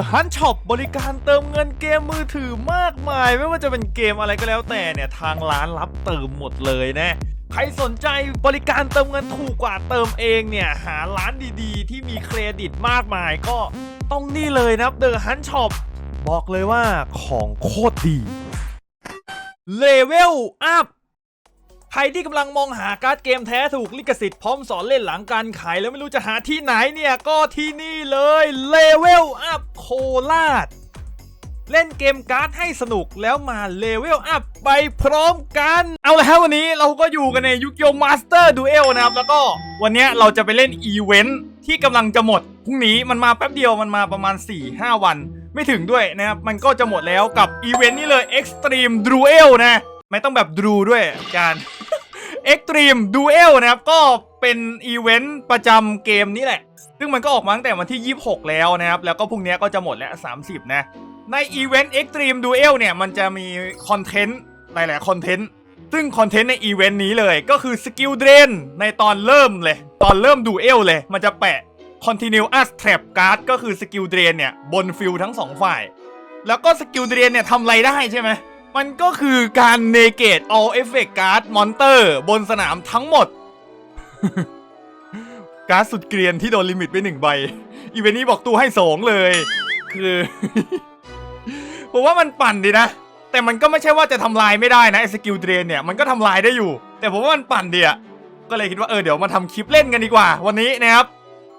The Hunt Shop บริการเติมเงินเกมมือถือมากมาย ไม่ว่าจะเป็นเกมอะไรก็แล้วแต่เนี่ยทางร้านรับเติมหมดเลยนะใครสนใจบริการเติมเงินถูกกว่าเติมเองเนี่ย หาร้านดีๆ ที่มีเครดิตมากมายก็ต้องนี่เลยนะครับ The Hunt Shop บอกเลยว่าของโคตรดี Level Up ใครที่กำลังมองหาการ์ดเกมแท้ถูกลิขสิทธิ์พร้อมสอนเล่นหลังการขายแล้วไม่รู้จะหาที่ไหนเนี่ยก็ที่นี่เลย Level Up โคราชเล่นเกมการ์ดให้สนุกแล้วมาเลเวลอัพไปพร้อมกัน เอาละครับวันนี้เราก็อยู่กันในยุคโยมาสเตอร์ดูเอลนะครับ แล้วก็วันนี้เราจะไปเล่นอีเวนท์ที่กำลังจะหมดพรุ่งนี้มันมาแป๊บเดียวมันมาประมาณ 4-5 วัน ไม่ถึงด้วยนะครับ มันก็จะหมดแล้วกับอีเวนท์นี้เลย Extreme Duel นะ ไม่ต้องแบบดูด้วยอาจารย์ Extreme Duel นะครับ ก็เป็นอีเวนต์ประจำเกมนี้แหละ ซึ่งมันก็ออกมาตั้งแต่วันที่ 26 แล้วนะครับ แล้วก็พรุ่งนี้ก็จะหมดแล้ว 30 นะ ในอีเวนต์ Extreme Duel เนี่ย มันจะมีคอนเทนต์หลายๆคอนเทนต์ซึ่งคอนเทนต์ในอีเวนต์นี้เลยก็คือสกิลเดรนในตอนเริ่มเลย ตอนเริ่มดูเอลเลย มันจะแปะ Continuous Trap Card ก็คือสกิลเดรนเนี่ย บนฟิลทั้งสองฝ่าย แล้วก็สกิลเดรนเนี่ยทำไรได้ใช่ไหม มันก็คือการเนเกต all effect card monster บนสนามทั้งหมด การ์ดสุดเกรียนที่โดนลิมิตไปหนึ่งใบ อีเวนต์นี้บอกตู้ให้สองเลย คือ ผมว่ามันปั่นดีนะ แต่มันก็ไม่ใช่ว่าจะทำลายไม่ได้นะไอ้สกิลเดรนเนี่ยมันก็ทำลายได้อยู่ แต่ผมว่ามันปั่นดีอะก็เลยคิดว่าเออเดี๋ยวมาทำคลิปเล่นกันดีกว่า วันนี้นะครับ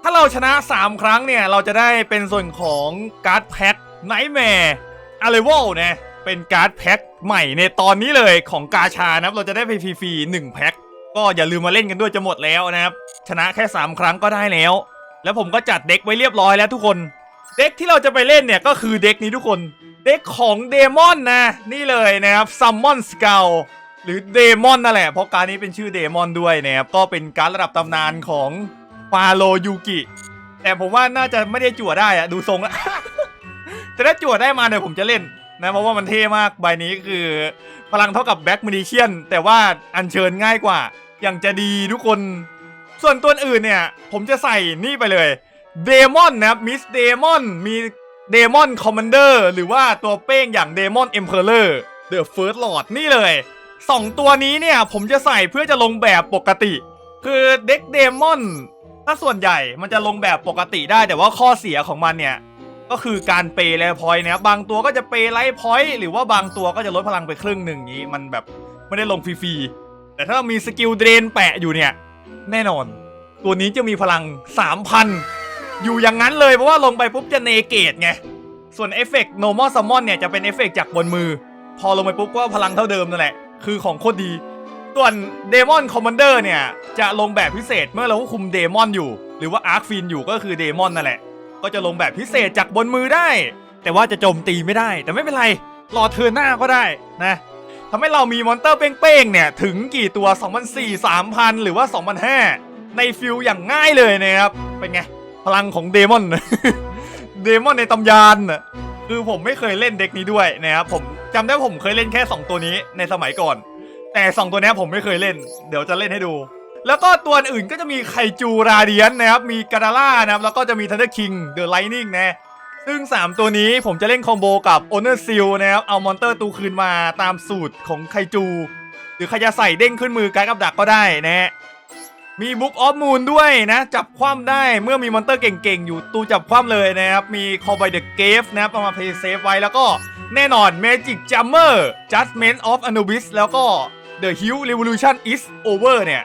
ถ้าเราชนะ 3 ครั้งเนี่ย เราจะได้เป็นส่วนของการ์ดแพ็คไนท์แมร์อาร์เรวลนะ เป็นการ์ดแพ็คใหม่ในตอนนี้เลยของกาชานะครับ เราจะได้ไปฟรีๆหนึ่งแพ็คก็อย่าลืมมาเล่นกันด้วยจะหมดแล้วนะครับ ชนะแค่ 3 ครั้งก็ได้แล้ว แล้วผมก็จัดเด็กไว้เรียบร้อยแล้วทุกคน เด็กที่เราจะไปเล่นเนี่ยก็คือเด็กนี้ทุกคน เด็กของเดมอนนะ นี่เลยนะครับซัมมอนสเกลหรือเดมอนนั่นแหละ เพราะการนี้เป็นชื่อเดมอนด้วยนะครับ ก็เป็นการดระดับตำนานของฟาโลยูกิ แต่ผมว่าน่าจะไม่ได้จั่วได้อะดูทรงแล้วแต่ถ้าจั่วได้มาเนี่ยผมจะเล่น นะเพราะว่ามันเท่มากใบนี้คือพลังเท่ากับแบ็กมินิเชียนแต่ว่าอัญเชิญง่ายกว่า อย่างจะดีทุกคน ส่วนตัวอื่นเนี่ย ผมจะใส่นี่ไปเลยเดมอนนะครับมิสเดมอนมีเดมอนคอมมานเดอร์หรือว่าตัวเป้งอย่างเดมอนเอ็มเพลเลอร์เดอะเฟิร์สลอดนี่เลยสองตัวนี้เนี่ย ผมจะใส่เพื่อจะลงแบบปกติ คือเด็กเดมอนถ้าส่วนใหญ่มันจะลงแบบปกติได้แต่ว่าข้อเสียของมันเนี่ย ก็คือการเปย์ไลท์พอยต์นะครับบางตัวก็จะเปย์ไลท์พอยต์หรือว่าบางตัวก็จะลดพลังไปครึ่งหนึ่งอย่างนี้ มันแบบไม่ได้ลงฟรีๆแต่ถ้าเรามีสกิลเดรนแปะอยู่เนี่ย แน่นอน ตัวนี้จะมีพลัง 3,000 อยู่อย่างนั้นเลยเพราะว่าลงไปปุ๊บจะเนเกตไงส่วนเอฟเฟกต์ normal summon เนี่ยจะเป็นเอฟเฟกต์จากบนมือ พอลงไปปุ๊บก็พลังเท่าเดิมนั่นแหละคือของโคตรดีส่วน Demon Commander เนี่ย จะลงแบบพิเศษเมื่อเราควบคุมเดมอนอยู่ หรือว่า Arc Fiend อยู่ก็คือเดมอนนั่นแหละ ก็จะลงแบบพิเศษจากบนมือได้ แต่ว่าจะโจมตีไม่ได้ แต่ไม่เป็นไร รอเทินหน้าก็ได้นะทำให้เรามีมอนเตอร์เป้งๆเนี่ย ถึงกี่ตัว 2,004 3,000 หรือว่า 2,005 ในฟิลอย่างง่ายเลยนะครับ เป็นไง พลังของเดมอนเดมอนในตำยานนะคือผมไม่เคยเล่นเด็กนี้ด้วยนะครับผมจำได้ผมเคยเล่นแค่ 2 ตัวนี้ในสมัยก่อน แต่ 2 ตัวนี้ผมไม่เคยเล่น เดี๋ยวจะเล่นให้ดู แล้วก็ตัวอื่นก็จะมีไคจูราเดียนนะครับ มีกาดาล่านะครับ แล้วก็จะมีทันเดอร์คิงเดอะไลนิ่งนะซึ่ง 3 ตัวนี้ผมจะเล่นคอมโบกับโอเนอร์ซิลนะครับ เอามอนเตอร์ตูคืนมาตามสูตรของไคจู หรือใครจะใส่เด้งขึ้นมือการกับดักก็ได้นะมีบุ๊กออฟมูนด้วยนะ จับคว่ำได้เมื่อมีมอนเตอร์เก่งๆ อยู่ตูจับคว่ำเลยนะครับ มี Call by the Grave นะครับเอามา play safe ไว้แล้วก็แน่นอน Magic Jammer Judgment of Anubis แล้วก็ The Hill Revolution is over เนี่ย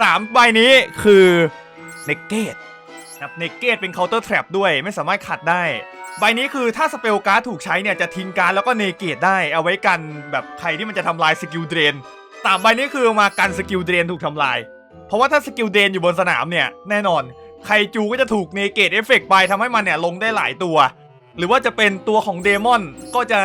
สามใบนี้คือ Negate นะครับ Negate เป็น Counter Trap ด้วยไม่สามารถขัดได้ ใบนี้คือถ้าสเปลการ์ดถูกใช้เนี่ยจะทิ้งการ์ดแล้วก็เนเกตได้ เอาไว้กันแบบใครที่มันจะทำลายสกิลเดรนสามใบนี้คือมากันสกิลเดรนถูกทำลาย เพราะว่าถ้าสกิลเดนอยู่บนสนามเนี่ยแน่นอนไคจูก็จะถูกเนเกตเอฟเฟกไปทำให้มันเนี่ยลงได้หลายตัว หรือว่าจะเป็นตัวของเดมอนก็จะ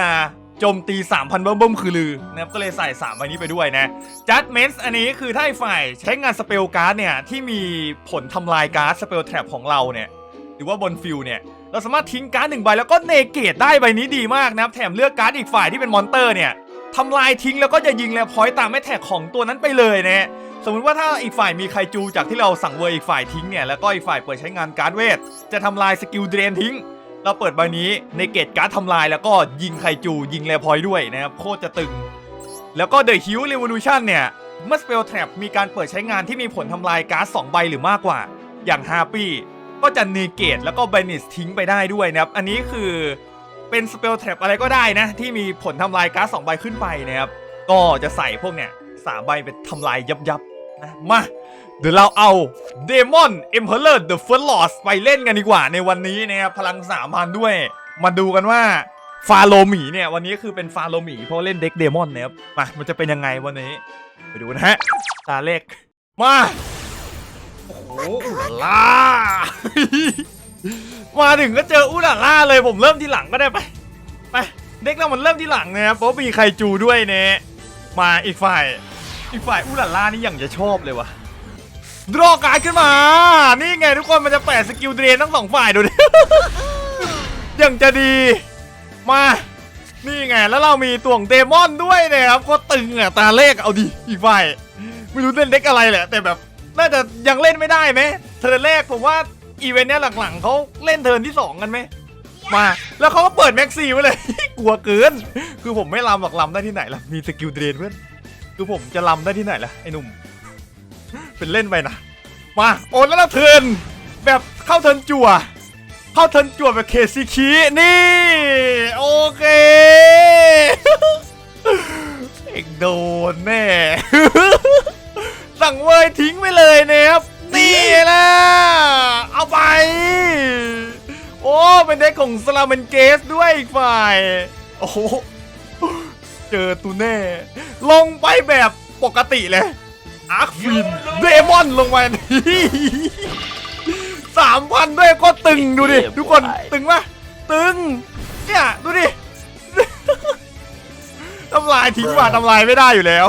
โจมตี 3,000เบิ่มๆคือลือนะครับก็เลยใส่3ใบนี้ไปด้วยนะจัดเมนส์อันนี้คือถ้าไอ้ฝ่ายใช้งานสเปลการ์ดเนี่ยที่มีผลทำลายการ์ดสเปลแทร็บของเราเนี่ยหรือว่าบนฟิลเนี่ยเราสามารถทิ้งการ์ดหนึ่งใบแล้วก็เนเกตได้ใบนี้ดีมากนะครับแถมเลือกการ์ดอีกฝ่ายที่เป็นมอนเตอร์เนี่ยทำลายทิ้งแล้วก็จะยิงแล้วพอยต์ตามแม่แท็กของตัวนั้นไปเลยนะสมมติว่าถ้าอีกฝ่ายมีไคจูจากที่เราสั่งเวอร์อีกฝ่ายทิ้งเนี่ยแล้วก็อีกฝ่ายเปิดใช้งานการ์ดเวทจะทำลายสกิลเดรนทิ้ง เราเปิดใบนี้ในเกตการ์ดทำลายแล้วก็ยิงไคจูยิงแรพอยด้วยนะครับ โคตรจะตึง แล้วก็ The Hue Revolution เนี่ยเมื่อ Spell Trap มีการเปิดใช้งานที่มีผลทำลายการ์ด2ใบหรือมากกว่า อย่าง Harpy ก็จะ negate แล้วก็ banish ทิ้งไปได้ด้วยนะครับ อันนี้คือเป็น Spell Trap อะไรก็ได้นะ ที่มีผลทำลายการ์ด2ใบขึ้นไปนะครับ ก็จะใส่พวกเนี่ยสามใบไปทำลายยับยับนะมา เดี๋ยวเราเอา Demon Emperor The First Lord ไปเล่นกันดีกว่าในวันนี้นะครับพลัง3,000ด้วย มาดูกันว่าฟาโลหมีเนี่ย วันนี้คือเป็นฟาโลหมีเพราะเล่นเด็กเดมอนนะครับมามันจะเป็นยังไงวันนี้ ไปดูนะฮะตาเลขมาโอ้โหลาล่ามาถึงก็เจออุลาล่าเลยผมเริ่มที่หลังก็ได้ไปไปเด็กเรามันเริ่มที่หลังนะครับเพราะมีไครจูด้วยเนี่ยมาอีกฝ่าย อีกฝ่ายอุลาล่านี่อย่างจะชอบเลยวะ ดรอการ์ดขึ้นมา นี่ไงทุกคนมันจะแปะสกิลเดรนทั้งสองฝ่ายดูดิย่างจะดี มา นี่ไงแล้วเรามีตัวของเดมอนด้วยนะครับก็ตึงอะตาเลขเอาดิอีกฝ่าย ไม่รู้เล่นเด็กอะไรแหละ แต่แบบ น่าจะยังเล่นไม่ได้ไหมเทิร์นแรกผมว่าอีเวนต์เนี้ยหลังๆเขาเล่นเทิร์นที่สองกันไหมมา แล้วเขาก็เปิดแม็กซี่ไว้เลย กลัวเกิน คือผมไม่ลำหรอกลำได้ที่ไหนล่ะ มีสกิลเดรนเพื่อน คือผมจะลำได้ที่ไหนล่ะไอ้หนุ่ม เป็นเล่นไปนะ มาโอนแล้วเราเทินแบบเข้าเทินจั่ว เข้าเทินจั่วแบบเคซีคีนี่ โอเค เอกโดนแน่สั่งเวยทิ้งไปเลยนะครับนี่นะเอาไป โอ้ เป็นเด็กของสลาเมนเกสด้วยอีกฝ่าย โอ้เจอตูแน่ ลงไปแบบปกติเลย อาร์คฟินเดมอนลงมานี่สามพันด้วยก็ตึงดูดิ ทุกคนตึงปะตึง เนี่ย ดูดิทำลายทิ้งว่ะทำลายไม่ได้อยู่แล้ว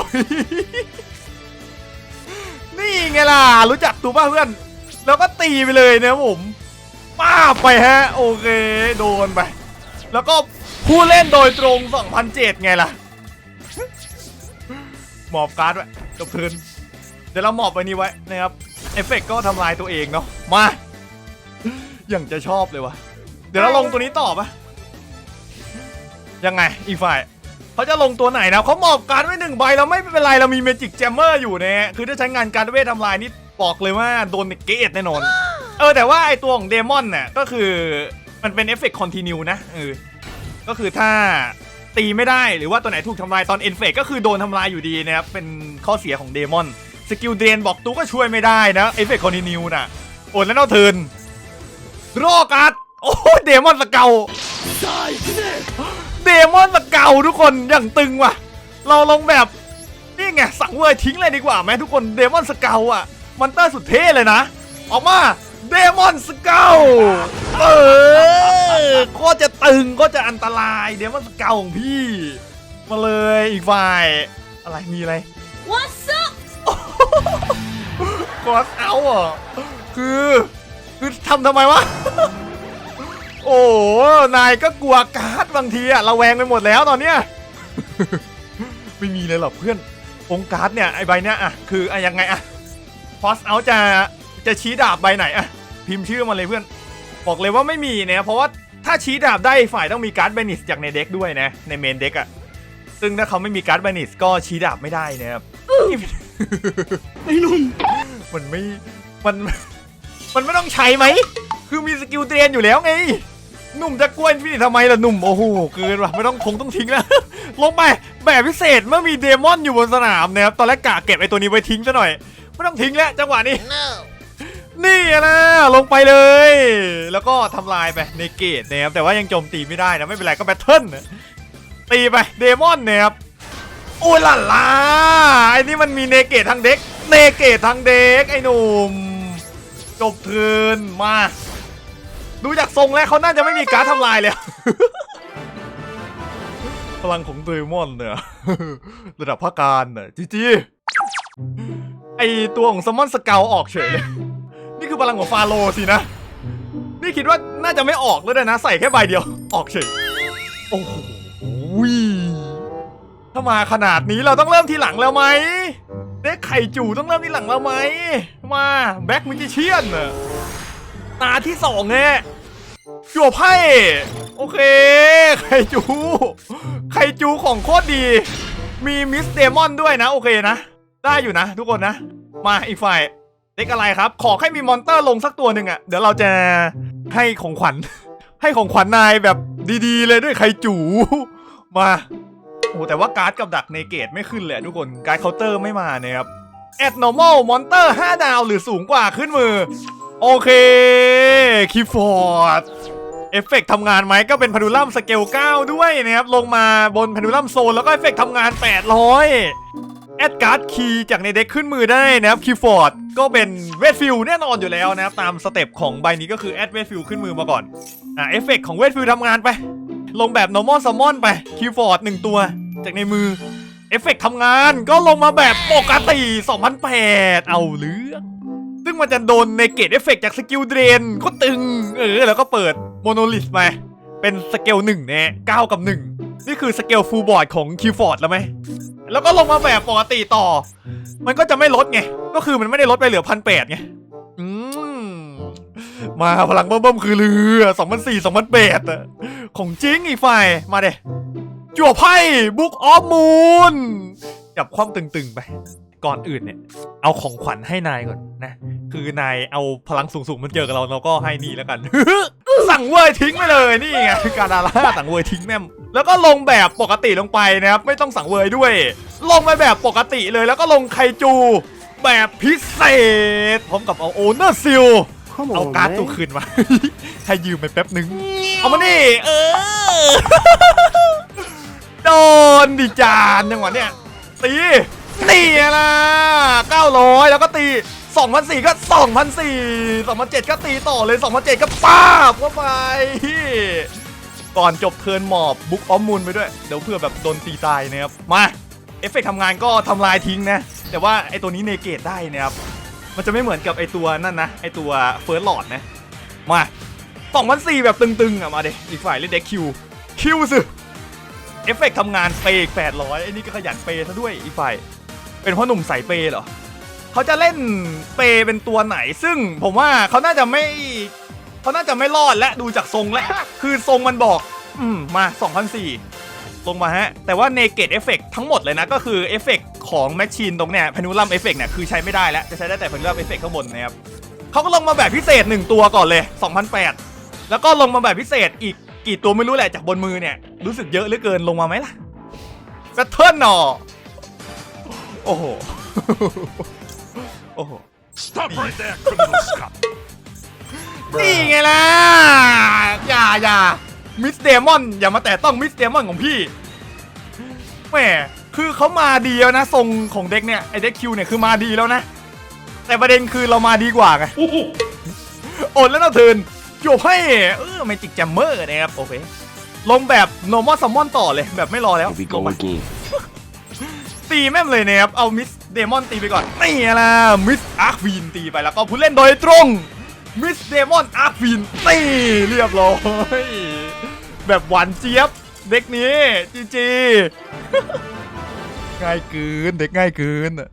นี่ไงล่ะ รู้จักตัวป้าเพื่อน แล้วก็ตีไปเลยนะครับผมป้าบไปฮะ โอเค โดนไป แล้วก็ผู้เล่นโดยตรง 2,007 ไงล่ะ หมอบการ์ดไว้จบเทิร์นเดี๋ยวเราหมอบไปนี้ไว้นะครับเอฟเฟกต์ก็ทำลายตัวเองเนาะมาอย่างจะชอบเลยวะเดี๋ยวเราลงตัวนี้ต่อปะยังไงอีกฝ่ายเขาจะลงตัวไหนนะเขาหมอบการไว้หนึ่งใบแล้วไม่เป็นไรเรามีเมจิกแจมเมอร์อยู่นะฮะคือถ้าใช้งานการเวททำลายนี่บอกเลยว่าโดนเกตแน่นอนเออแต่ว่าไอตัวของเดมอนเนี่ยก็คือมันเป็นเอฟเฟกต์คอนติเนียนะเออก็คือถ้าตีไม่ได้หรือว่าตัวไหนถูกทำลายตอนเอ็นเฟกก็คือโดนทำลายอยู่ดีนะครับเป็นข้อเสียของเดมอน สกิลเดนบอกตู้ก็ช่วยไม่ได้นะ เอฟเฟกต์คอนติเนียน่ะ โอนแล้วนอกเทินรอการ์ดโอ้เดมอนสเกลเดมอนสเกลทุกคนอย่างตึงว่ะ เราลงแบบนี่ไงสั่งเวยทิ้งเลยดีกว่าไหมทุกคนเดมอนสเกลอะมันเตอร์สุดเท่เลยนะ ออกมาเดมอนสเกลเออก็จะตึงก็จะอันตรายเดมอนสเกลของพี่ มาเลยอีกฝ่าย อะไรมีอะไร What's up กอสเอาอะคือคือทำทำไมวะ โอ้นายก็กลัวการ์ดบางทีอะระแวงไปหมดแล้วตอนเนี้ยไม่มีเลยหรอกเพื่อนองค์การ์ดเนี่ยไอใบเนี้ยอะคืออะยังไงอะพอสเอาจะจะชี้ดาบใบไหนอะพิมพ์ชื่อมาเลยเพื่อน บอกเลยว่าไม่มีเนี่ยเพราะว่าถ้าชี้ดาบได้ฝ่ายต้องมีการ์ดเบนิสจากในเด็กด้วยนะในเมนเด็กอะซึ่งถ้าเขาไม่มีการ์ดเบนิสก็ชี้ดาบไม่ได้นะครับ ไอ้หนุ่มมันไม่ มัน มันไม่ต้องใช้ไหม คือมีสกิลเตรียนอยู่แล้วไง หนุ่มจะกวนพี่ทำไมล่ะหนุ่ม โอ้โห เกินว่ะไม่ต้องคงต้องทิ้งแล้ว ลงไป แบบพิเศษเมื่อมีเดมอนอยู่บนสนามนะครับ ตอนแรกกะเก็บไอ้ตัวนี้ไว้ทิ้งซะหน่อย ไม่ต้องทิ้งแล้วจังหวะนี้ นี่นะลงไปเลย แล้วก็ทำลายไปในเกตนะครับ แต่ว่ายังโจมตีไม่ได้นะ ไม่เป็นไรก็แบทเทิลนะตีไป เดมอนนะครับ โอ้ยล่ะล่ะไอ้นี่มันมีเนเกตทางเด็ก เนเกตทางเด็กไอ้หนุ่ม จบเทินมา ดูจากทรงแล้วเขาน่าจะไม่มีการทำลายเลยพลังของเดมอนเนี่ย ระดับภาคการเนี่ยจีจีไอตัวของซัมมอนสเกลออกเฉยเลย นี่คือพลังของฟาโรสินะ นี่คิดว่าน่าจะไม่ออกแล้วด้วยนะ ใส่แค่ใบเดียว ออกเฉย โอ้โห ถ้ามาขนาดนี้เราต้องเริ่มทีหลังแล้วไหมเด็กไข่จู่ต้องเริ่มทีหลังเราไหมมาแบ็กมิจิเชียนน่ะตาที่สองเนี่ยจั่วไพ่โอเคไคจูไคจูของโคตรดี มีมิสเดมอนด้วยนะ โอเคนะ ได้อยู่นะ ทุกคนนะ มาอีกฝ่ายเด็กอะไรครับ ขอให้มีมอนเตอร์ลงสักตัวหนึ่งอะ่ะ เดี๋ยวเราจะให้ของขวัญ ให้ของขวัญนายแบบดีๆ เลยด้วยไคจู มา โอ้แต่ว่าการ์ดกับดักเนเกตไม่ขึ้นเลยทุกคนการ์ดเคาน์เตอร์ไม่มาเนี่ยครับแอด normal มอนเตอร์5ดาวหรือสูงกว่าขึ้นมือ โอเคคีฟอร์ดเอฟเฟกต์ทำงานไหมก็เป็นพานูลัมสเกล 9 ด้วยนะครับ ลงมาบนพานูลัมโซน แล้วก็เอฟเฟกต์ทำงาน 800 แอดการ์ดคีย์จากในเด็กขึ้นมือได้นะครับคีฟอร์ดก็เป็นเวทฟิลแน่นอนอยู่แล้วนะครับ ตามสเต็ปของใบนี้ก็คือแอดเวทฟิลขึ้นมือมาก่อน อะเอฟเฟกต์ของเวทฟิลทำงานไป ลงแบบ normal summon ไปคีฟอร์ดหนึ่งตัว จากในมือ เอฟเฟกต์ทำงานก็ลงมาแบบปกติ2008 เอาเรื่องซึ่งมันจะโดนในเกตเอฟเฟกจากสกิลเดรนก็ตึง เออ แล้วก็เปิดโมโนลิสไปเป็นสเกลหนึ่งเนี่ยเก้ากับหนึ่งนี่คือสเกลฟูลบอร์ดของคิวฟอร์ดแล้วไหม แล้วก็ลงมาแบบปกติต่อ มันก็จะไม่ลดไง ก็คือมันไม่ได้ลดไปเหลือพันแปดไง มาพลังเบิ่มๆคือเรือสองพันสี่สองพันแปดของจริงอีกฝ่าย มาเด้จั่วไพ่บุ๊กออฟมูนจับความตึงๆไป ก่อนอื่นเนี่ย เอาของขวัญให้นายก่อนนะ คือนายเอาพลังสูงๆมันเจอกับเราเราก็ให้นี่แล้วกัน สั่งเวยทิ้งไปเลยนี่ไงการดาราสั่งเวยทิ้งแม่มแล้วก็ลงแบบปกติลงไปนะครับไม่ต้องสั่งเวยด้วย ลงไปแบบปกติเลยแล้วก็ลงไคจูแบบพิเศษพร้อมกับเอาโอเนอร์ซิล Come เอา on, การ์ด man. ตัวคืนมา ให้ยืมไปแป๊บนึง เอามานี่เออ โดนดิจานจังหวะเนี้ยตีตีนะ900 แล้วก็ตี2004ก็2004 2007 ก็ตีต่อเลย 2007 ก็ป้าบเข้าไป ก่อนจบเทิร์นหมอบบุ๊กออมมูลไปด้วย เดี๋ยวเพื่อแบบโดนตีตายนะครับ มา เอฟเฟกต์ทำงานก็ทำลายทิ้งนะ แต่ว่าไอตัวนี้เนเกตได้นะครับ มันจะไม่เหมือนกับไอตัวนั่นนะ ไอตัวเฟิร์สหลอดนะ มา2004แบบตึงๆอะ มาเด็อีกฝ่ายเล่นเด็กคิว คิวสิเอฟเฟกต์ทำงานเปย์อีก800ไอ้นี่ก็ขยันเปย์ซะด้วยอีกฝ่าย เป็นพ่อหนุ่มใส่เปย์เหรอ เขาจะเล่นเปย์เป็นตัวไหน ซึ่งผมว่าเขาน่าจะไม่เขาน่าจะไม่รอดและดูจากทรงและคือทรงมันบอก อืมมา2004 ลงมาฮะ แต่ว่าเนเกตเอฟเฟกทั้งหมดเลยนะ ก็คือเอฟเฟกของแมชชีนตรงเนี้ยพนูลัมเอฟเฟกเนี่ยคือใช้ไม่ได้แล้ว จะใช้ได้แต่พนูลัมเอฟเฟกข้างบนนะครับเขาก็ลงมาแบบพิเศษ 1 ตัวก่อนเลย 2008 แล้วก็ลงมาแบบพิเศษอีกกี่ตัวไม่รู้แหละจากบนมือเนี่ย รู้สึกเยอะเหลือเกินลงมาไหมล่ะแบทเทิลหนอโอ้โหโอ้โห Stop right there, criminal scum! นี่ไงล่ะ อย่าอย่า มิสเดมอนอย่ามาแตะต้องมิสเดมอนของพี่แหมคือเขามาดีแล้วนะทรงของเด็กเนี่ยไอเด็กคิวเนี่ยคือมาดีแล้วนะ แต่ประเด็นคือเรามาดีกว่าไงโอนแล้วนะเทิร์นโยกให้เออไม่จิกแจมเมอร์นะครับโอเคลงแบบ normal summon ต่อเลยแบบไม่รอแล้ว Here we ลง go ไป again. ตีแม่มเลยนะครับเอามิสเดมอนตีไปก่อนนี่ล่ะมิสอาร์ควีนตีไปแล้วก็ผู้เล่นโดยตรง มิสเดมอนอาร์ควีนตีเรียบร้อย แบบหวานเจี๊ยบ เด็กนี้ จีจีง่ายเกินเด็กง่ายเกินอะ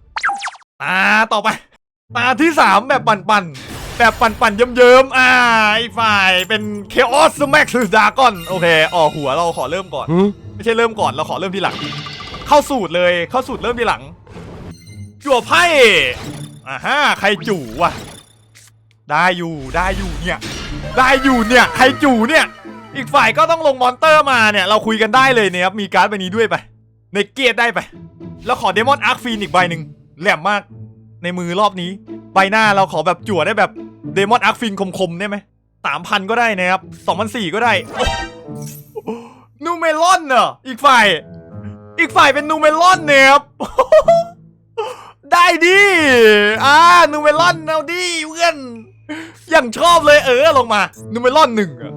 ตาต่อไป ตาที่ 3 แบบปั่นๆ แบบปั่นๆ เยิ้มๆ อ่าไอ้ฝ่ายเป็น Chaos Max Dragon โอเคออกหัวเราขอเริ่มก่อน Huh? ไม่ใช่เริ่มก่อนเราขอเริ่มทีหลัง เข้าสูตรเลยเข้าสูตรเริ่มทีหลังจั่วไพ่อ่าฮะใครจู่วะ ได้อยู่ได้อยู่เนี่ยได้อยู่เนี่ยใครจู่เนี่ย อีกฝ่ายก็ต้องลงมอนเตอร์มาเนี่ยเราคุยกันได้เลยเนี่ยครับมีการ์ดใบนี้ด้วยไปในเกียร์ได้ไป แล้วขอเดมอนอาร์คฟีนอีกใบหนึ่งแหลมมากในมือรอบนี้ ใบหน้าเราขอแบบจั่วได้แบบเดมอนอาร์คฟีนคมๆได้ไหมสามพันก็ได้นะครับสองพันสี่ก็ได้โอ้นูเมลอนเนอะอีกฝ่าย อีกฝ่ายเป็นนูเมลอนเนี่ยครับได้ดิ อ่านูเมลอนเอาดิเพื่อน อย่างชอบเลยเออลงมานูเมลอนหนึ่งอะ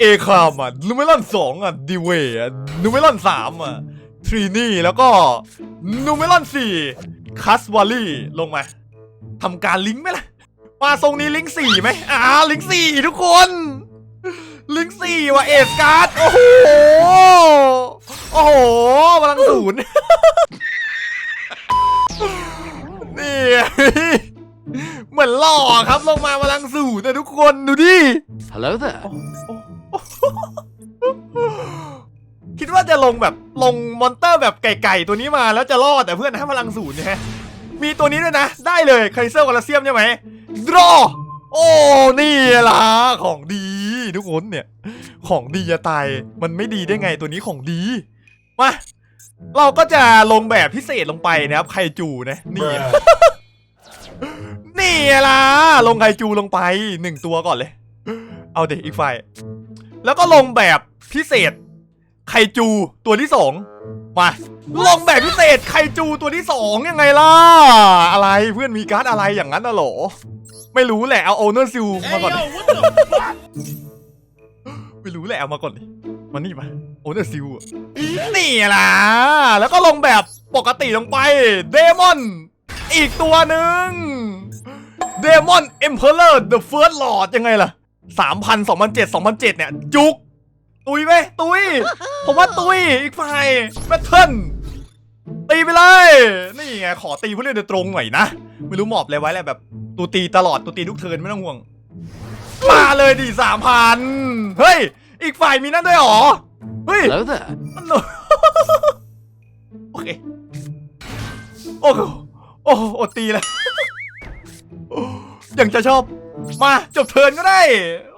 เอคามอะนูเมลอนสองอะดีเวอะนูเมลอนสามอะทรีนี่แล้วก็นูเมลอนสี่คัสวอลลี่ลงมาทำการลิงก์ไหมล่ะ มาทรงนี้ลิงก์สี่ไหมอ่าลิงก์สี่ทุกคน ลิงก์สี่ว่ะเอสการ์ดโอ้โหโอ้โหพลังศูนย์นี่ เหมือนหล่อครับลงมาพลังสูตรนะทุกคนดูดิ Hello there. คิดว่าจะลงแบบลงมอนเตอร์แบบไก่ๆตัวนี้มาแล้วจะรอดแต่เพื่อนให้พลังศูนย์เนี่ยฮะมีตัวนี้ด้วยนะ ได้เลยไคเซอร์วอลเซียมใช่ไหมดรอโอ้นี่ล่ะของดีทุกคนเนี่ย ของดีจะตายมันไม่ดีได้ไงตัวนี้ของดีมาเราก็จะลงแบบพิเศษลงไปนะครับไคจูนะนี่ นี่ล่ะ ลงไคจูลงไปหนึ่งตัวก่อนเลย เอาเด็กอีกไฟล์แล้วก็ลงแบบพิเศษ ไคจูตัวที่สองมา ลงแบบพิเศษไคจูตัวที่สองยังไงล่ะ อะไรเพื่อนมีการ์ดอะไรอย่างนั้นน่ะเหรอ ไม่รู้แหละเอาโอเนอร์ซิลมาก่อนดิ what the fuck? ไม่รู้แหละเอามาก่อนดิมานี่มาโอเนอร์ซิลนี่ล่ะ แล้วก็ลงแบบปกติลงไป เดมอน อีกตัวหนึ่ง เดมอนเอ็มเพลอร์เดอะเฟิร์สลอร์ดยังไงล่ะสามพันสองพันเจ็ดสองพันเจ็ดเนี่ย จุก ตุยไหมตุย ผมว่าตุย อีกฝ่ายแบทเทิลตีไปเลย นี่ไง ขอตีผู้เล่นโดยตรงหน่อยนะ ไม่รู้หมอบอะไรไว้แหละแบบตูตีตลอดตูตีทุกเทิร์นไม่ต้องห่วง มาเลยดิสามพันเฮ้ย อีกฝ่ายมีนั่นด้วยเหรอ เฮ้ย Hello there. มันหนูโอเค โอ้โหโอ้โหอดตีแล้วโอ้ ยังจะชอบ มาจบเทินก็ได้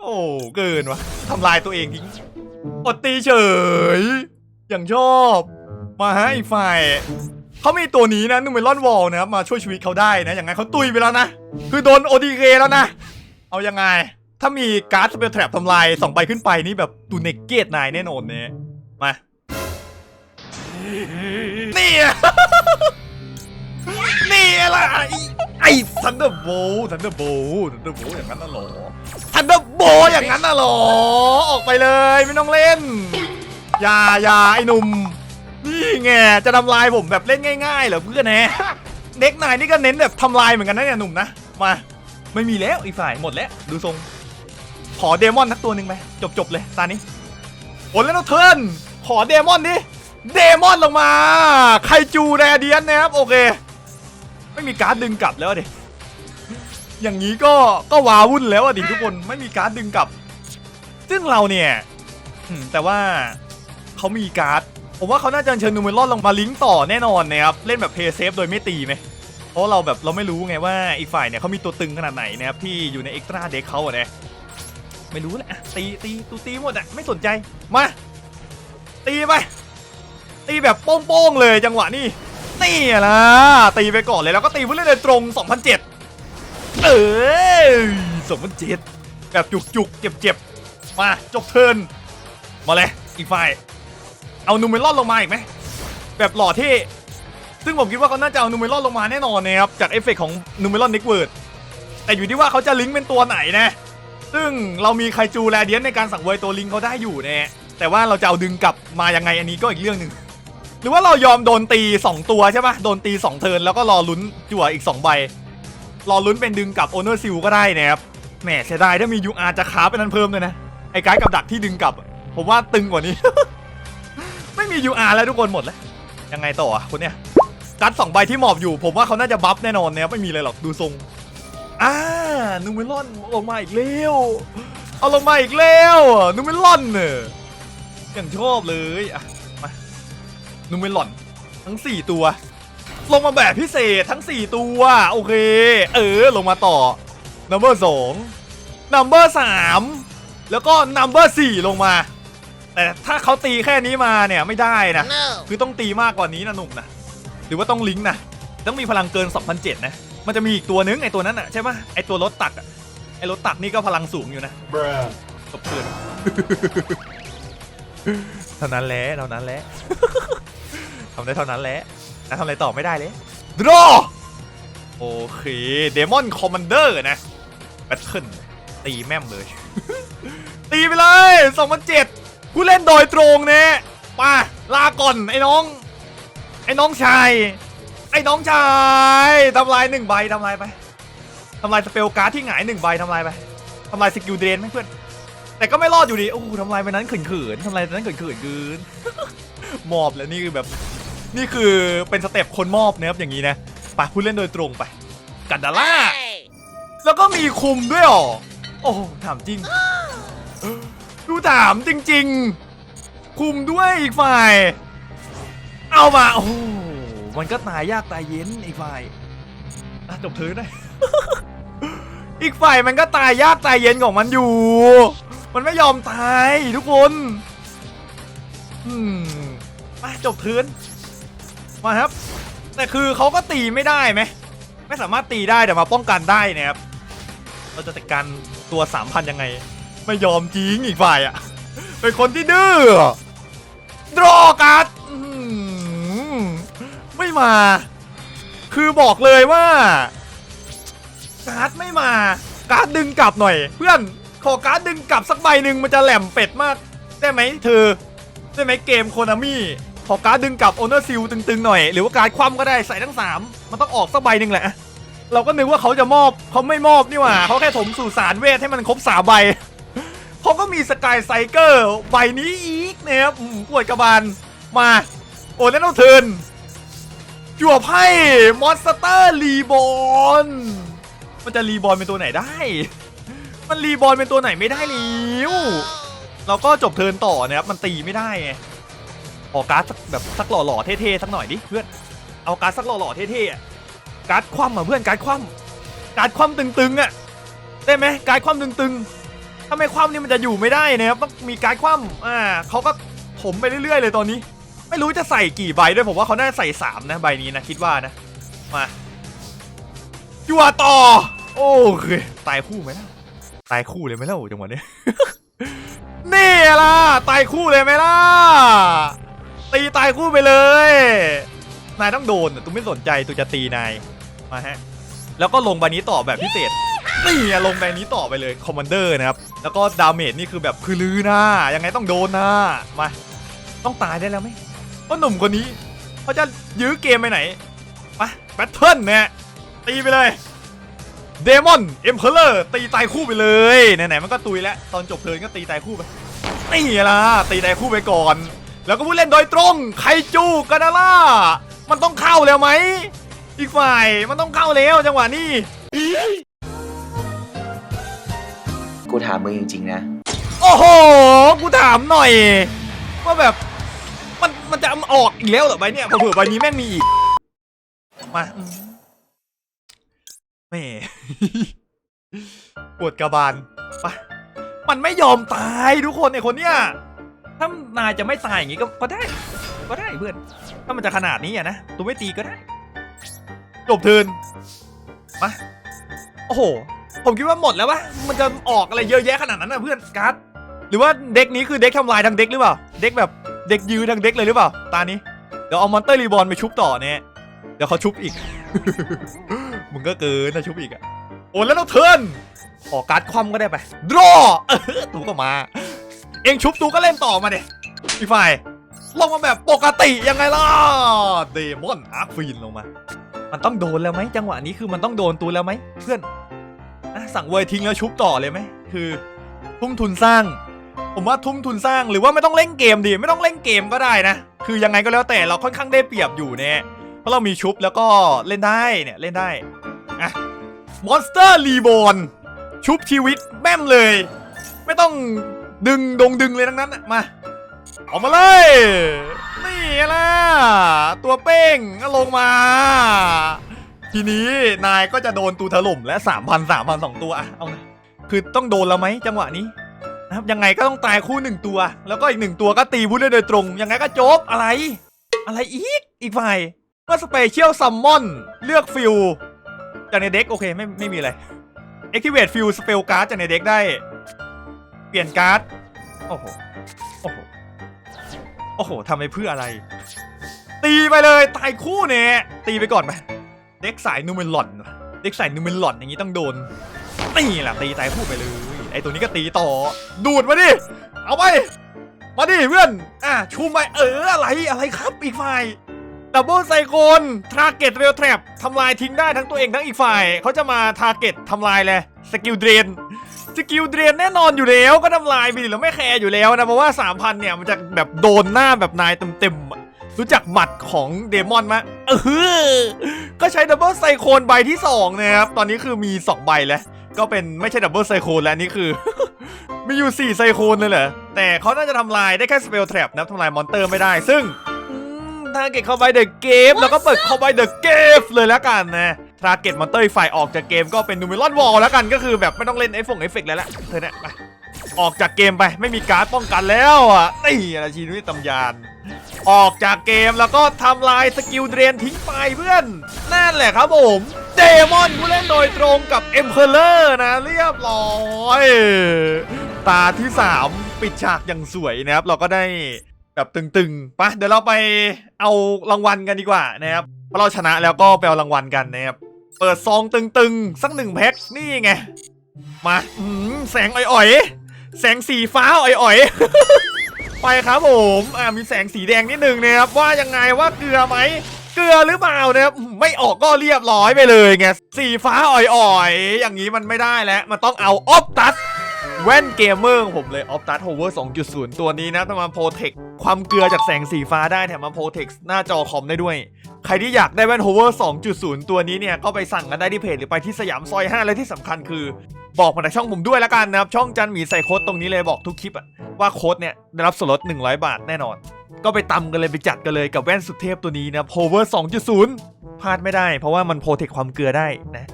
โอ้เกินวะทำลายตัวเองทิ้งอดตีเฉยอย่างชอบ มาฮะอีกฝ่ายเขามีตัวนี้นะนูเมลอนวอลนะครับมาช่วยชีวิตเขาได้นะอย่างไงเขาตุยไปแล้วนะ คือโดนโอดีเคแล้วนะ เอายังไง ถ้ามีการ์ดสเปลแทรปทำลายสองใบขึ้นไปนี่แบบตูเนกเกตนายแน่นอนเนี่ยมานี่ นี่แหละไอ้ไอ้ทันเดอร์โบทันเดอร์โบทันเดอร์โบอย่างนั้นน่ะหรอทันเดอร์โบอย่างนั้นน่ะหรอออกไปเลยไม่ต้องเล่นอย่าอย่าไอ้หนุ่มนี่ไงจะทำลายผมแบบเล่นง่ายๆเหรอเพื่อนแน่เด็กนายนี่ก็เน้นแบบทำลายเหมือนกันนะเนี่ยหนุ่มนะมาไม่มีแล้วอีฝ่ายหมดแล้วดูทรง ขอเดมอนทักตัวหนึ่งไหมจบจบๆเลยตานี้ผลแล้วเทิร์นขอเดมอนดิเดมอนลงมา ไคจูแรเดียนนะครับ โอเค ไม่มีการ์ดดึงกลับแล้วดิอย่างนี้ก็ก็วาวุ่นแล้วอะดิทุกคนไม่มีการ์ดดึงกลับ ซึ่งเราเนี่ยแต่ว่าเขามีการ์ดผมว่าเขาน่าจะเชิญนูเมลอนลงมาลิงก์ต่อแน่นอนนะครับเล่นแบบเพย์เซฟโดยไม่ตีไหมเพราะเราแบบเราไม่รู้ไงว่าอีกฝ่ายเนี่ยเขามีตัวตึงขนาดไหนนะครับที่อยู่ในเอ็กซ์ตร้าเด็กเขาอะนะไม่รู้แหละตีตีตูตีหมดอะไม่สนใจมาตีไปตีแบบโป้งๆเลยจังหวะนี้ นี่นะตีไปก่อนเลยแล้วก็ตีผู้เล่นโดยตรง 2007 เออ2007 แบบจุกๆ เจ็บๆ มาจบเทินมาเลยอีกฝ่ายเอานูเมลอนลงมาอีกไหมแบบหล่อเท่ซึ่งผมคิดว่าเขาน่าจะเอานูเมลอนลงมาแน่นอนนะครับจากเอฟเฟกต์ของนูเมลอนนิกเวิร์ดแต่อยู่ที่ว่าเขาจะลิงก์เป็นตัวไหนนะ ซึ่งเรามีไคจูแรเดียนในการสั่งเวยตัวลิงก์เขาได้อยู่นะแต่ว่าเราจะเอาดึงกลับมายังไงอันนี้ก็อีกเรื่องหนึ่ง รือว่าเรายอมโดนตี 2 ตัวใช่ปะโดนตี 2 เทิร์นแล้วก็รอลุ้นจั่วอีก 2 ใบ รอลุ้นเป็นดึงกับโอเนอร์ซิลก็ได้นะครับแหมเสียดายถ้ามียูอาร์จะค้าเป็นนั้นเพิ่มเลยนะ ไอ้ไกด์กับดักที่ดึงกลับ ผมว่าตึงกว่านี้ ไม่มียูอาร์แล้วทุกคนหมดแล้วยังไงต่ออะคนเนี้ยกัดสองใบที่หมอบอยู่ ผมว่าเขาน่าจะบัฟแน่นอนนะครับไม่มีเลยหรอกดูทรงอ่านูเมลอนลงมาอีกแล้วเอาลงมาอีกแล้วนูเมลอนเนี่ยอย่างชอบเลยอะ นูเมลอนทั้ง 4 ตัว ลงมาแบบพิเศษทั้ง 4 ตัว โอเค เออ ลงมาต่อ number 2 number 3 แล้วก็ number 4 ลงมา แต่ถ้าเขาตีแค่นี้มาเนี่ยไม่ได้นะคือต้องตีมากกว่านี้นะหนุ่มนะหรือว่าต้องลิงก์นะต้องมีพลังเกิน 2007 นะ มันจะมีอีกตัวนึงไอตัวนั้นอะใช่ปะไอตัวรถตักอะไอรถตักนี่ก็พลังสูงอยู่นะ Bruh. ตบเกินเท่านั้นแหละเท่านั้นแหละ ทำได้เท่านั้นแหละนะทำอะไรต่อไม่ได้เลยดรอโอเคเดมอนคอมมานเดอร์นะแบทเทิลตีแม่มเลย ตีไปเลย2007ผู้เล่นโดยตรงเนี่ยมาลาก่อนไอ้น้อง ไอ้น้องชาย ไอ้น้องชายทำลายหนึ่งใบทำลายไปทำลายสเปลการ์ดที่หงายหนึ่งใบทำลายไปทำลายสกิลเดรนไหมเพื่อน แต่ก็ไม่รอดอยู่ดีโอ้โหทำลายไปนั้นเขินๆทำลายไปนั้นเขินๆเกินมอบแล้วนี่คือแบบ นี่คือเป็นสเต็ปคนมอบนะครับอย่างนี้นะไปผู้เล่นโดยตรงไป กันดาล่า แล้วก็มีคุมด้วยเหรอ โอ้โหถามจริง ดูถามจริง ๆ คุมด้วยอีกฝ่าย เอามา โอ้โหมันก็ตายยากตายเย็นอีกฝ่ายอะจบเธอได้ อีกฝ่ายมันก็ตายยากตายเย็นของมันอยู่ มันไม่ยอมตายทุกคน อืมมาจบเทิร์น มาครับ แต่คือเขาก็ตีไม่ได้ไหมไม่สามารถตีได้แต่มาป้องกันได้นะครับเราจะจัดการตัวสามพันยังไง ไม่ยอมจริงอีกฝ่ายอะเป็นคนที่ดื้อดรอการ์ดไม่มา คือบอกเลยว่าการ์ดไม่มา การ์ดดึงกลับหน่อย เพื่อนขอการ์ดดึงกลับสักใบหนึ่งมันจะแหลมเป็ดมาก ได้ไหมเธอ ได้ไหมเกมโคนามิ ขอการดึงกลับโอเนอร์ซิลตึงๆหน่อย หรือว่าการคว่ำก็ได้ใส่ทั้งสามมันต้องออกสักใบหนึ่งแหละ เราก็นึกว่าเขาจะมอบเขาไม่มอบนี่หว่าเขาแค่ถมสู่สารเวทให้มันครบสามใบเขาก็มีสกายไซเกอร์ใบนี้อีกนะครับอืมปวดกระบาลมาโอ้แล้วต้องเทิร์นจั่วไพ่มอนสเตอร์รีบอลมันจะรีบอลเป็นตัวไหนได้ มันรีบอลเป็นตัวไหนไม่ได้แล้วเราก็จบเทิร์นต่อนะครับมันตีไม่ได้ไง ขอการ์ดสักแบบสักหล่อๆเท่ๆสักหน่อยดิเพื่อนเอาการ์ดสักหล่อๆเท่ๆอะการ์ดคว่ำอะเพื่อนการ์ดคว่ำการ์ดคว่ำตึงๆอะได้ไหมการ์ดคว่ำตึงๆถ้าไม่คว่ำนี่มันจะอยู่ไม่ได้นะครับต้องมีการดคว่ำอ่าเขาก็ถมไปเรื่อยๆ เลยตอนนี้ ไม่รู้จะใส่กี่ใบด้วยผมว่าเขาน่าจะใส่สามนะใบนี้นะคิดว่านะมาจั่วต่อ โอเคตายคู่ไหมล่ะตายคู่เลยไหมล่ะจังหวะนี้นี่ล่ะตายคู่เลยไหมล่ะายคู่ไปเลย นายต้องโดนตูไม่สนใจตูจะตีนายมาฮะแล้วก็ลงใบนี้ต่อแบบพิเศษนี่อะลงใบนี้ต่อไปเลยคอมมานเดอร์นะครับแล้วก็ดาเมจนี่คือแบบคือลือนะยังไงต้องโดนนะมาต้องตายได้แล้วไหมเพราะหนุ่มคนนี้เขาจะยื้อเกมไปไหนไปแบทเทิลเนี่ยตีไปเลยเดมอนเอ็มเพลเลอร์ตีตายคู่ไปเลยไหนๆมันก็ตุยแล้วตอนจบเทิร์นก็ตีตายคู่ไปนี่ล่ะตีตายคู่ไปก่อน แล้วก็ผู้เล่นโดยตรงไคจูกาดาล่ามันต้องเข้าแล้วไหม อีกฝ่ายมันต้องเข้าแล้วจังหวะนี้กูถามมึงจริงๆนะ โอ้โห กูถามหน่อย ว่าแบบ มันมันจะเอาออกอีกแล้วเหรอใบเนี่ยเผื่อๆใบนี้แม่งมีอีก มาอืมแหม่ปวดกระบาลไปมันไม่ยอมตายทุกคนไอคนเนี้ย ถ้านายจะไม่ตายอย่างงี้ก็ก็ได้ ก็ได้เพื่อน ถ้ามันจะขนาดนี้อะนะตัวไม่ตีก็ได้ จบเทิร์นมาโอ้โห ผมคิดว่าหมดแล้ววะมันจะออกอะไรเยอะแยะขนาดนั้นนะเพื่อนการ์ดหรือว่าเด็กนี้คือเด็กทำลายทั้งเด็กหรือเปล่า เด็กแบบเด็กยื้อทั้งเด็กเลยหรือเปล่า ตานี้ เดี๋ยวเอามอนเตอร์รีบอลไปชุบต่อเนี่ยเดี๋ยวเขาชุบอีก มึงก็เกินนะชุบอีกอะโอ้แล้วต้องเทิร์นขอการ์ดคว่ำก็ได้ไป ดรอตูก็มา เองชุบตูก็เล่นต่อมาเด็อีกฝ่ายลงมาแบบปกติยังไงล่ะเดมอนอาร์ฟีนลงมา มันต้องโดนแล้วไหมจังหวะนี้คือมันต้องโดนตูแล้วไหมเพื่อนอะสั่งเวยทิ้งแล้วชุบต่อเลยไหมคือ ทุ่มทุนสร้าง ผมว่าทุ่มทุนสร้างหรือว่าไม่ต้องเล่นเกมดีไม่ต้องเล่นเกมก็ได้นะ คือยังไงก็แล้วแต่เราค่อนข้างได้เปรียบอยู่เนี่ยเพราะเรามีชุบแล้วก็เล่นได้เนี่ยเล่นได้อะมอนสเตอร์รีบอลชุบชีวิตแม่มเลย ไม่ต้อง ดึงดงดึงเลยทั้งนั้นมาออกมาเลย นี่แหละตัวเป้งก็ลงมา ทีนี้นายก็จะโดนตูถล่มและ3,000 3,000สองตัวอะเอานะคือต้องโดนแล้วไหมจังหวะนี้นะครับยังไงก็ต้องตายคู่หนึ่งตัว แล้วก็อีกหนึ่งตัวก็ตีผู้เล่นโดยตรง ยังไงก็จบอะไร อะไรอีกอีกฝ่ายเมื่อสเปเชียลซัมมอนเลือกฟิลจากในเด็กโอเคไม่ไม่มีอะไร Activate ฟิลสเปลการ์ดจากในเด็กได้ ลี่ยนการ์ด โอ้โห โอ้โห โอ้โหทำไปเพื่ออะไร ตีไปเลยตายคู่เนี่ยตีไปก่อนไปเด็กสายนูเมลอนว่ะเด็กสายนูเมลอนอย่างนี้ต้องโดนนี่แหละตีตายคู่ไปเลยไอตัวนี้ก็ตีต่อ ดูดมาดิ เอาไป มาดิเพื่อน อะชูไปเอออะไรอะไรครับอีกฝ่ายดับเบิลไซโคนทาร์เก็ตเรลแทรปทำลายทิ้งได้ทั้งตัวเองทั้งอีกฝ่าย เขาจะมาทาร์เก็ตทำลายเลยสกิลเดรน สกิลเดรนแน่นอนอยู่แล้วก็ทำลายไปดิเราไม่แคร์อยู่แล้วนะเพราะว่า 3,000 เนี่ยมันจะแบบโดนหน้าแบบนายเต็มๆอะรู้จักหมัดของเดมอนไหมเออก็ใช้ดับเบิลไซโคนใบที่2นะครับตอนนี้คือมี 2 ใบแล้ว ก็เป็นไม่ใช่ดับเบิลไซโคนแล้วนี่คือ มีอยู่ 4 ไซโคนเลยเหรอแต่เขาน่าจะทำลายได้แค่สเปลแทรปนะทำลายมอนเตอร์ไม่ได้ซึ่ง ถ้าเก็ตเข้าไปเดอะเกมแล้วก็เปิดเข้าไปเดอะเกมเลยแล้วกันนะ ทาร์เก็ตมอนเตอร์ฝ่ายออกจากเกมก็เป็นนูเมลอนวอลแล้วกันก็คือแบบไม่ต้องเล่นไอ้ฟงไอเฟกแล้วแหละเธอเนี่ยไปออกจากเกมไปไม่มีการ์ดป้องกันแล้วอะนี่อาชีวิตตำยาน ออกจากเกมแล้วก็ทำลายสกิลเดรนทิ้งไปเพื่อนนั่นแหละครับผมเดมอนผู้เล่นโดยตรงกับเอ็มเพลเลอร์นะเรียบร้อย ตาที่ 3 ปิดฉากอย่างสวยนะครับ เราก็ได้แบบตึงๆปะเดี๋ยวเราไปเอารางวัลกันดีกว่านะครับเพราะเราชนะแล้วก็ไปเอารางวัลกันนะครับ เปิดซองตึงๆ สักหนึ่งแพ็คนี่ไง มาอืมแสงอ่อยๆ แสงสีฟ้าอ่อยๆ ไปครับผมอ่ามีแสงสีแดงนิดนึงนะครับ ว่ายังไงว่าเกลือไหม เกลือหรือเปล่านะครับ ไม่ออกก็เรียบร้อยไปเลยไง สีฟ้าอ่อยๆ อย่างนี้มันไม่ได้แล้ว มันต้องเอาออฟตัสแว่นเกมเมอร์ผมเลยออฟตัสโฮเวอร์2.0 ตัวนี้นะต้องมาโปรเทค ความเกลือจากแสงสีฟ้าได้แถมมาโปรเทคหน้าจอคอมได้ด้วย ใครที่อยากได้แว่น Hover 2.0 ตัวนี้เนี่ย ก็ไปสั่งกันได้ที่เพจหรือไปที่สยามซอย 5 และที่สำคัญคือ บอกมาในช่องผมด้วยล้วกันนะครับ ช่องจันหมีใส่โค้ดตรงนี้เลยบอกทุกคลิปอะว่าโค้ดเนี่ยได้รับส่วนลด 100 บาทแน่นอน ก็ไปตำกันเลยไปจัดกันเลยกับแว่นสุดเทพตัวนี้นะ Hover 2.0พลาดไม่ได้ เพราะว่ามันโปรเทคความเกลือได้นะ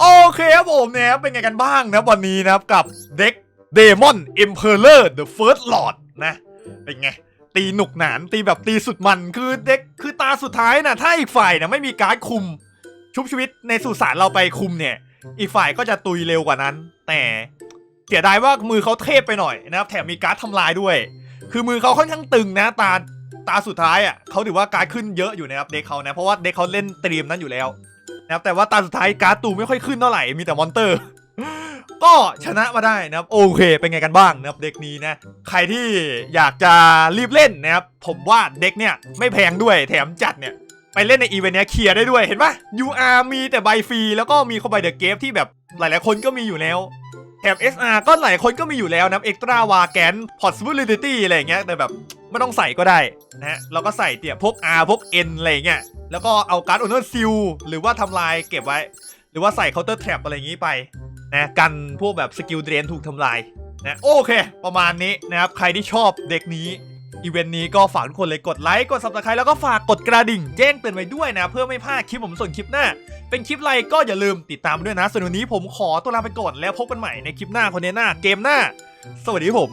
โอเคครับผมเนี่ยเป็นไงกันบ้างนะวันนี้นะครับกับเด็ก Demon Emperor The First Lord นะ เป็นไง ตีหนุกหนานตีแบบตีสุดมันคือเด็กคือตาสุดท้ายนะถ้าอีกฝ่ายนะไม่มีการ์ดคุม ชุบชีวิตในสุสานเราไปคุมเนี่ย อีกฝ่ายก็จะตุยเร็วกว่านั้น แต่เสียดายว่ามือเขาเทพไปหน่อยนะครับ แถมมีการ์ดทำลายด้วย คือมือเขาค่อนข้างตึงนะตาตาสุดท้ายอะเขาถือว่าการ์ดขึ้นเยอะอยู่นะครับเด็กเขานะเพราะว่าเด็กเขาเล่นเตรียมนั้นอยู่แล้วนะครับแต่ว่าตาสุดท้ายการ์ดตูไม่ค่อยขึ้นเท่าไหร่มีแต่มอนเตอร์ ก็ชนะมาได้นะครับโอเค เป็นไงกันบ้างนะครับเด็กนี้นะใครที่อยากจะรีบเล่นนะครับผมว่าเด็กเนี่ยไม่แพงด้วยแถมจัดเนี่ยไปเล่นในอีเวนต์เนี้ยเคลียร์ได้ด้วยเห็นปะ UR มีแต่ใบฟรีแล้วก็มีคอมไบเดอร์เกฟที่แบบหลาย ๆ คนก็มีอยู่แล้วแถม SR ก็หลายคนก็มีอยู่แล้วนะเอ็กตร้าวาแกน possibility อะไรอย่างเงี้ยแต่แบบไม่ต้องใส่ก็ได้นะฮะเราก็ใส่เตี่ยพวก R พวก N อะไรอย่างเงี้ยแล้วก็เอาการ์ดโอเนอร์ซิลหรือว่าทำลายเก็บไว้ หรือว่าใส่เคาน์เตอร์แทรปอะไรอย่างงี้ไป นะกันพวกแบบสกิลเดรนถูกทำลายนะโอเค ประมาณนี้นะครับ ใครที่ชอบเด็กนี้อีเวนต์นี้ก็ฝากทุกคนเลยกดไลค์ กด subscribe แล้วก็ฝากกดกระดิ่งแจ้งเตือนไว้ด้วยนะ เพื่อไม่พลาดคลิปผมส่วนคลิปหน้า เป็นคลิปอะไรก็อย่าลืมติดตามด้วยนะส่วนวันนี้ผมขอตัวลาไปก่อนแล้วพบกันใหม่ในคลิปหน้าคนเนี้หน้าเกมหน้า สวัสดีผม